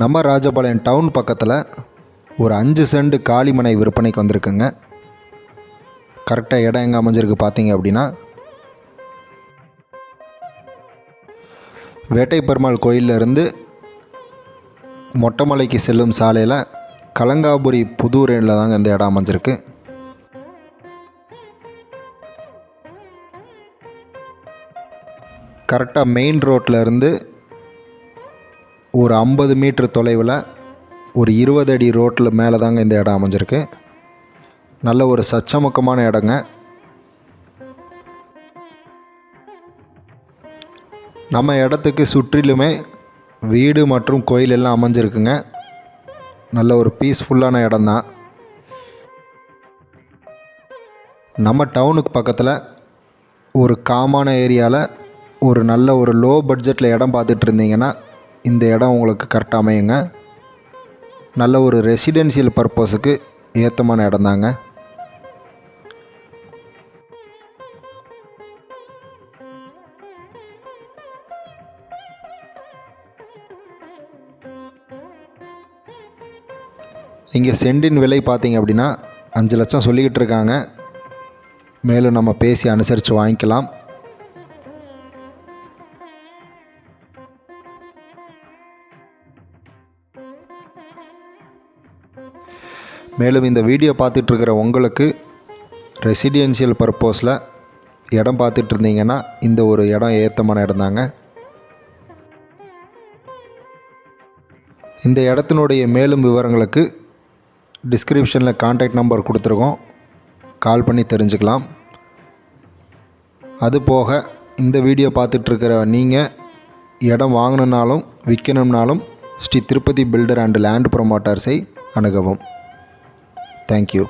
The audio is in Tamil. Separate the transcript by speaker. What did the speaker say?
Speaker 1: நம்ம ராஜபாளையம் டவுன் பக்கத்தில் ஒரு அஞ்சு செண்டு காளிமனை விற்பனைக்கு வந்திருக்குங்க. கரெக்டாக இடம் எங்கே அமைஞ்சிருக்கு பார்த்தீங்க அப்படின்னா வேட்டை பெருமாள் கோயிலிருந்து மொட்டைமலைக்கு செல்லும் சாலையில் கலங்காபுரி புது புதூரில் தாங்க இந்த இடம் அமைஞ்சிருக்கு. கரெக்டாக மெயின் ரோட்டில் இருந்து ஒரு ஐம்பது மீட்ரு தொலைவில் ஒரு இருபது அடி ரோட்டில் மேலே தாங்க இந்த இடம் அமைஞ்சிருக்கு. நல்ல ஒரு சச்சமுக்கமான இடங்க. நம்ம இடத்துக்கு சுற்றிலுமே வீடு மற்றும் கோயில் எல்லாம் அமைஞ்சிருக்குங்க. நல்ல ஒரு பீஸ்ஃபுல்லான இடம்தான். நம்ம டவுனுக்கு பக்கத்தில் ஒரு காமான ஏரியாவில் ஒரு நல்ல ஒரு லோ பட்ஜெட்டில் இடம் பார்த்துட்டு இருந்தீங்கன்னா இந்த இடம் உங்களுக்கு கரெக்டாக அமையுங்க. நல்ல ஒரு ரெசிடென்சியல் பர்பஸுக்கு ஏற்றமான இடம் தாங்க. இங்கே சென்டின் விலை பார்த்தீங்க அப்படின்னா அஞ்சு லட்சம் சொல்லிக்கிட்டு இருக்காங்க. மேலும் நம்ம பேசி அனுசரித்து வாங்கிக்கலாம். மேலும் இந்த வீடியோ பார்த்துட்ருக்கிற உங்களுக்கு ரெசிடென்ஷியல் பர்பஸில் இடம் பார்த்துட்டு இருந்தீங்கன்னா இந்த ஒரு இடம் ஏத்தமான இடம் தாங்க. இந்த இடத்தினுடைய மேலும் விவரங்களுக்கு டிஸ்கிரிப்ஷனில் காண்டாக்ட் நம்பர் கொடுத்துருக்கோம். கால் பண்ணி தெரிஞ்சுக்கலாம். அது போக இந்த வீடியோ பார்த்துட்ருக்கிற நீங்கள் இடம் வாங்கினாலும் விற்கணும்னாலும் Sri Tirupati builder and land ப்ரொமோட்டர்ஸை அணுகவும். Thank you